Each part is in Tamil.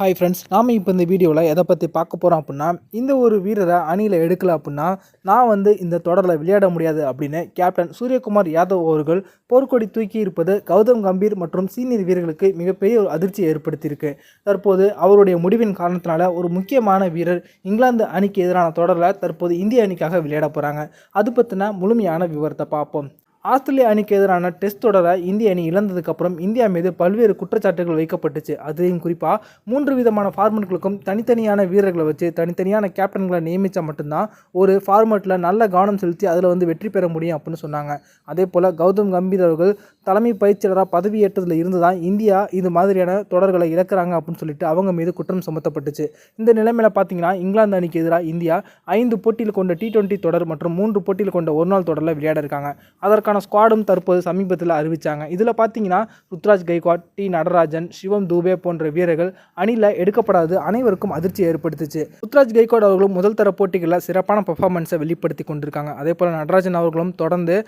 ஹாய் ஃப்ரெண்ட்ஸ் நாம் இப்போ இந்த வீடியோவில் எதை பற்றி பார்க்க போகிறோம் அப்படின்னா இந்த ஒரு வீரரை அணியில் எடுக்கல அப்படின்னா நான் வந்து இந்த தொடரில் விளையாட முடியாது அப்படின்னு கேப்டன் சூரியகுமார் யாதவ் அவர்கள் போர்க்கொடி தூக்கி இருப்பது கௌதம் கம்பீர் மற்றும் சீனியர் வீரர்களுக்கு மிகப்பெரிய ஒரு அதிர்ச்சியை ஏற்படுத்தியிருக்கு. தற்போது அவருடைய முடிவின் காரணத்தினால ஒரு முக்கியமான வீரர் இங்கிலாந்து அணிக்கு எதிரான தொடரில் தற்போது இந்திய அணிக்காக விளையாட போகிறாங்க அது பற்றின முழுமையான விவரத்தை பார்ப்போம். ஆஸ்திரேலிய அணிக்கு எதிரான டெஸ்ட் தொடரை இந்திய அணி இழந்ததுக்கப்புறம் இந்தியா மீது பல்வேறு குற்றச்சாட்டுகள் வைக்கப்பட்டுச்சு. அதையும் குறிப்பாக மூன்று விதமான ஃபார்மெட்டுகளுக்கும் தனித்தனியான வீரர்களை வச்சு தனித்தனியான கேப்டன்களை நியமித்தா மட்டும்தான் ஒரு ஃபார்மெட்டில் நல்ல கவனம் செலுத்தி அதில் வந்து வெற்றி பெற முடியும் அப்படின்னு சொன்னாங்க. அதே போல் கௌதம் கம்பீர் அவர்கள் தலைமை பயிற்சியாளராக பதவியேற்றதில் இருந்து தான் இந்தியா இது மாதிரியான தொடர்களை இழக்கிறாங்க அப்படின்னு சொல்லிட்டு அவங்க மீது குற்றம் சுமத்தப்பட்டுச்சு. இந்த நிலைமையில் பார்த்தீங்கன்னா இங்கிலாந்து அணிக்கு எதிராக இந்தியா ஐந்து போட்டியில் கொண்ட டி டுவெண்ட்டி தொடர் மற்றும் மூன்று போட்டியில் கொண்ட ஒரு நாள் தொடரில் விளையாட இருக்காங்க அதற்கான ஸ்குவாடும் தற்போது சமீபத்தில் அறிவித்தாங்க இதில் பார்த்தீங்கன்னா ருத்ராஜ் கைக்வாட் டி. நடராஜன் சிவம் தூபே போன்ற வீரர்கள் அணியில் எடுக்கப்படாது அனைவருக்கும் அதிர்ச்சி ஏற்படுத்துச்சு. ருத்ராஜ் கைக்வாட் அவர்களும் முதல் தர போட்டிகளில் சிறப்பான பெர்ஃபார்மன்ஸை வெளிப்படுத்தி கொண்டிருக்காங்க. அதே போல் நடராஜன் அவர்களும் தொடர்ந்து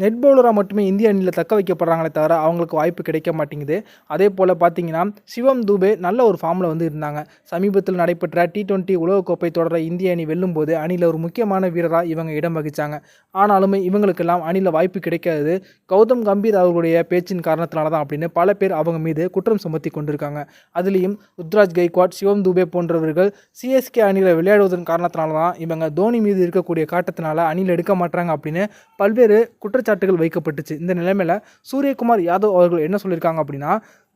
நெட் பவுலராக மட்டுமே இந்திய அணியில் தக்க வைக்கப்படுறாங்களே தவிர அவங்களுக்கு வாய்ப்பு கிடைக்க மாட்டேங்குது. அதே போல் பார்த்தீங்கன்னா சிவம் தூபே நல்ல ஒரு ஃபார்மில் வந்து இருந்தாங்க. சமீபத்தில் நடைபெற்ற டி டுவெண்ட்டி உலகக்கோப்பை தொடர இந்திய அணி வெல்லும் போது அணியில் ஒரு முக்கியமான வீரராக இவங்க இடம் வகித்தாங்க ஆனாலுமே இவங்களுக்கெல்லாம் அணியில் வாய்ப்பு கிடைக்காது. கௌதம் கம்பீர் அவர்களுடைய பேச்சின் காரணத்தினால தான் அப்படின்னு பல பேர் அவங்க மீது குற்றம் சுமத்தி கொண்டிருக்காங்க. அதுலேயும் ருத்ராஜ் கைக்வாட் சிவம் தூபே போன்றவர்கள் சிஎஸ்கே அணியில் விளையாடுவதன் காரணத்தினால தான் இவங்க தோனி மீது இருக்கக்கூடிய காட்டத்தினால அணியில் எடுக்க மாட்டாங்க அப்படின்னு பல்வேறு குற்றச்சாட்டுகள் வைக்கப்பட்டுச்சு. இந்த நிலைமையில் சூரியகுமார் யாதவ் அவர்கள் என்ன சொல்லியிருக்காங்க அப்படின்னா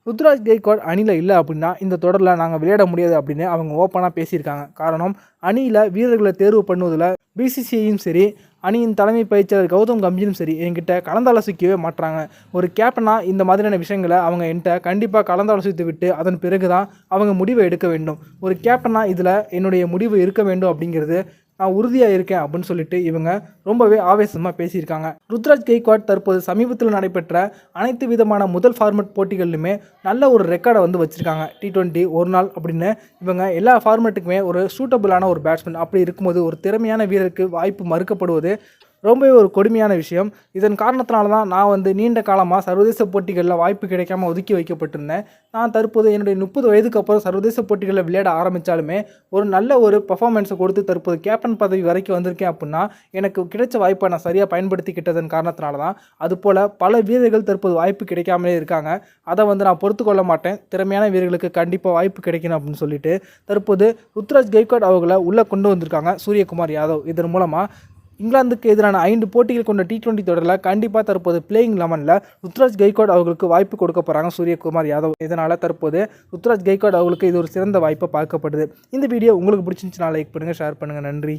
ருத்ராஜ் கெய்க்வாட் அணியில் இல்லை அப்படின்னா இந்த தொடரில் நாங்கள் விளையாட முடியாது அப்படின்னு அவங்க ஓப்பனாக பேசியிருக்காங்க. காரணம் அணியில் வீரர்களை தேர்வு பண்ணுவதில் பிசிசிஐயும் சரி அணியின் தலைமை பயிற்சியாளர் கௌதம் கம்பீரும் சரி என்கிட்ட கலந்தாலோசிக்கவே மாட்டுறாங்க ஒரு கேப்டனாக இந்த மாதிரியான விஷயங்களை அவங்க என்கிட்ட கண்டிப்பாக கலந்தாலோசித்து விட்டு அதன் பிறகு தான் அவங்க முடிவை எடுக்க வேண்டும். ஒரு கேப்டனாக இதில் என்னுடைய முடிவு இருக்க வேண்டும் அப்படிங்கிறது நான் உறுதியாக இருக்கேன் அப்படின்னு சொல்லிட்டு இவங்க ரொம்பவே ஆவேசமாக பேசியிருக்காங்க. ருத்ராஜ் கெய்க்வாட் தற்போது சமீபத்தில் நடைபெற்ற அனைத்து விதமான முதல் ஃபார்மெட் போட்டிகளிலுமே நல்ல ஒரு ரெக்கார்டை வந்து வச்சுருக்காங்க. டி டுவெண்ட்டி ஒரு நாள் அப்படின்னு இவங்க எல்லா ஃபார்மெட்டுக்குமே ஒரு சூட்டபுளான ஒரு பேட்ஸ்மேன் அப்படி இருக்கும்போது ஒரு திறமையான வீரருக்கு வாய்ப்பு மறுக்கப்படுவது ரொம்பவே ஒரு கொடுமையான விஷயம். இதன் காரணத்தினால தான் நான் வந்து நீண்ட காலமாக சர்வதேச போட்டிகளில் வாய்ப்பு கிடைக்காம ஒதுக்கி வைக்கப்பட்டிருந்தேன். நான் தற்போது என்னுடைய முப்பது வயதுக்கு அப்புறம் சர்வதேச போட்டிகளில் விளையாட ஆரம்பித்தாலுமே ஒரு நல்ல ஒரு பர்ஃபார்மன்ஸை கொடுத்து தற்போது கேப்டன் பதவி வரைக்கும் வந்திருக்கேன் அப்படின்னா எனக்கு கிடைச்ச வாய்ப்பை நான் சரியாக பயன்படுத்திக்கிட்டதன் காரணத்தினால தான் அதுபோல் பல வீரர்கள் தற்போது வாய்ப்பு கிடைக்காமலே இருக்காங்க. அதை வந்து நான் பொறுத்து கொள்ள மாட்டேன். திறமையான வீரர்களுக்கு கண்டிப்பாக வாய்ப்பு கிடைக்கணும் அப்படின்னு சொல்லிட்டு தற்போது ருத்ராஜ் கெய்காட் அவர்களை உள்ளே கொண்டு வந்திருக்காங்க. சூரியகுமார் யாதவ் இதன் மூலமாக இங்கிலாந்துக்கு எதிரான ஐந்து போட்டிகள் கொண்ட டி டுவெண்ட்டி தொடரில் கண்டிப்பாக தற்போது பிளேயிங் லெவனில் ருத்ராஜ் கைக்வாட் அவர்களுக்கு வாய்ப்பு கொடுக்க போகிறாங்க சூரியகுமார் யாதவ். இதனால் தற்போது ருத்ராஜ் கைக்வாட் அவர்களுக்கு இது ஒரு சிறந்த வாய்ப்பை பார்க்கப்படுது. இந்த வீடியோ உங்களுக்கு பிடிச்சிருந்துச்சுனா லைக் பண்ணுங்கள் ஷேர் பண்ணுங்கள் நன்றி.